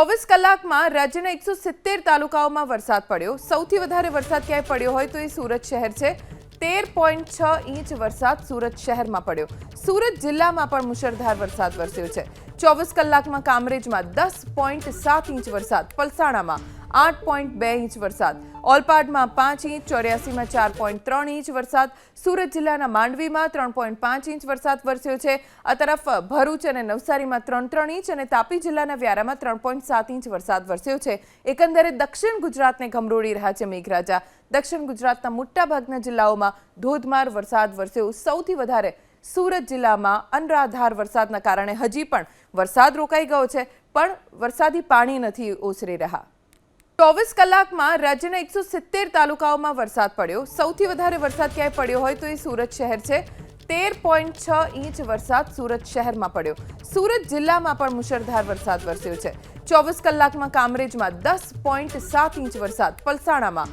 ચોવીસ કલાકમાં રાજ્યના એકસો સિત્તેર તાલુકાઓમાં વરસાદ પડ્યો. સૌથી વધારે વરસાદ ક્યાંય પડ્યો હોય તો એ સુરત શહેર છે. તેર પોઈન્ટ છ ઇંચ વરસાદ સુરત શહેરમાં પડ્યો. સુરત જિલ્લામાં પણ મુશળધાર વરસાદ વરસ્યો છે. ચોવીસ કલાકમાં કામરેજમાં દસ પોઈન્ટ સાત ઇંચ વરસાદ. પલસાણામાં આઠ પોઈન્ટ બે ઇંચ વરસાદ. ઓલપાડમાં પાંચ ઇંચ, ચોર્યાસીમાં ચાર પોઈન્ટ ત્રણ ઇંચ વરસાદ. સુરત જિલ્લાના માંડવીમાં ત્રણ પોઈન્ટ પાંચ ઇંચ વરસાદ વરસ્યો છે. આ તરફ ભરૂચ અને નવસારીમાં ત્રણ ત્રણ ઇંચ અને તાપી જિલ્લાના વ્યારામાં ત્રણ પોઈન્ટ સાત ઇંચ વરસાદ વરસ્યો છે. એકંદરે દક્ષિણ ગુજરાતને ગમરોળી રહ્યા છે મેઘરાજા. દક્ષિણ ગુજરાતના મોટાભાગના જિલ્લાઓમાં ધોધમાર વરસાદ વરસ્યો. સૌથી વધારે સુરત જિલ્લામાં અનરાધાર વરસાદના કારણે હજી પણ વરસાદ રોકાઈ ગયો છે, પણ વરસાદી પાણી નથી ઓસરી રહ્યા. ચોવીસ કલાકમાં રાજ્યના એકસો સિત્તેર તાલુકાઓમાં વરસાદ પડ્યો. સૌથી વધારે વરસાદ ક્યાંય પડ્યો હોય તો એ સુરત શહેર છે. તેર પોઈન્ટ છ ઇંચ વરસાદ સુરત શહેરમાં પડ્યો. સુરત જિલ્લામાં પણ મુશળધાર વરસાદ વરસ્યો છે. ચોવીસ કલાકમાં કામરેજમાં દસ પોઈન્ટ સાત ઇંચ વરસાદ. પલસાણામાં